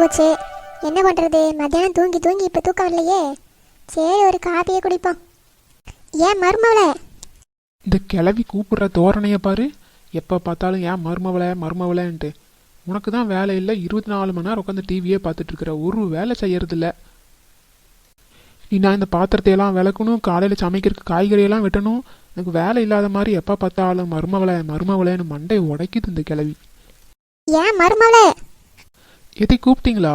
போச்சு. என்ன பண்ணுறது மத்தியானம் தூங்கி தூங்கி இப்போ தூக்கம் வரலையே சரி ஒரு காப்பியே குடிப்போம். ஏன் மருமவளை? இந்த கிளவி கூப்பிடுற தோரணையை பாரு. எப்போ பார்த்தாலும் ஏன் மருமவளை மருமவளைன்ட்டு. உனக்கு தான் வேலை இல்லை. இருபத்தி நாலு மணி நேரம் உட்காந்து டிவியே பார்த்துட்டு இருக்கிற. ஒரு வேலை செய்யறதில்ல. நீ நான் இந்த பாத்திரத்தையெல்லாம் விளக்கணும் காலையில் சமைக்கிறதுக்கு காய்கறியெல்லாம் வெட்டணும். எனக்கு வேலை இல்லாத மாதிரி எப்போ பார்த்தாலும் மருமவளை மருமவளைன்னு மண்டை உடைக்குது இந்த கிளவி ஏன் மருமவளை? எதை கூப்பிட்டீங்களா?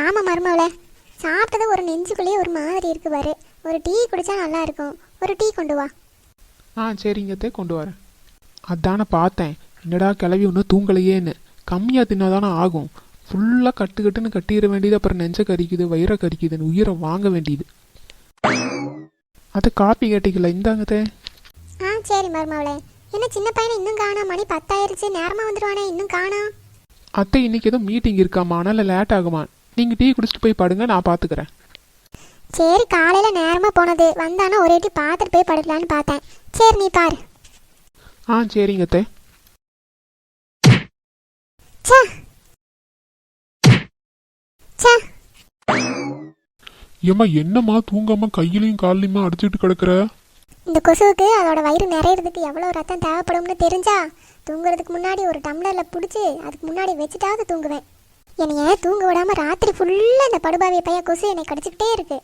ஆமாம் மருமவளை சாப்பிட்டது ஒரு நெஞ்சுக்குள்ளேயே ஒரு மாதிரி இருக்கு பாரு ஒரு டீ குடிச்சா நல்லா இருக்கும். ஒரு டீ கொண்டு வா. ஆ சரிங்கத்தே கொண்டு வரேன். அதானே பார்த்தேன். என்னடா கிளவி ஒன்றும் தூங்கலையேன்னு. கம்மியாக தின்னாதானே ஆகும். ஃபுல்லாக கட்டு கட்டுன்னு கட்டிட வேண்டியது அப்புறம் நெஞ்ச கறிக்குது வயிறை கறிக்குதுன்னு உயிரை வாங்க வேண்டியது. அதை காப்பி கேட்டிக்கல இந்தாங்கத்தே ஆ சரி மருமவளே என்ன சின்ன பையனை இன்னும் காணோம் மணி பத்தாயிருச்சு. நேரமாக வந்துடுவானே இன்னும் காணோம் அத்தை இன்னைக்கு ஏதோ மீட்டிங் இருக்காமா அதனால லேட் ஆகுமா? நீங்கள் டீ குடிச்சிட்டு போய் படுங்க நான் பார்த்துக்கிறேன் சரி காலையில் நேரமாக போனது. வந்தானா ஒரே டீ பார்த்துட்டு போய் படுக்கலான்னு பார்த்தேன். சரி நீ பாரு. ஆ சரிங்கத்தே ச்சே. ச்சே. ஏம்மா என்னம்மா தூங்காம கையிலையும் கால்லையுமா அடிச்சுட்டு கிடக்குற? இந்த கொசுவுக்கு அதோட வயிறு நிறையிறதுக்கு எவ்வளோ ரத்தம் தேவைப்படும்னு தெரிஞ்சா தூங்குறதுக்கு முன்னாடி ஒரு டம்ளரில் பிடிச்சி அதுக்கு முன்னாடி வச்சுட்டாவது தூங்குவேன். என்னைய தூங்க விடாம ராத்திரி ஃபுல்லாக இந்த படுபாவிய பையன் கொசு என்னை கடிச்சிக்கிட்டே இருக்கு.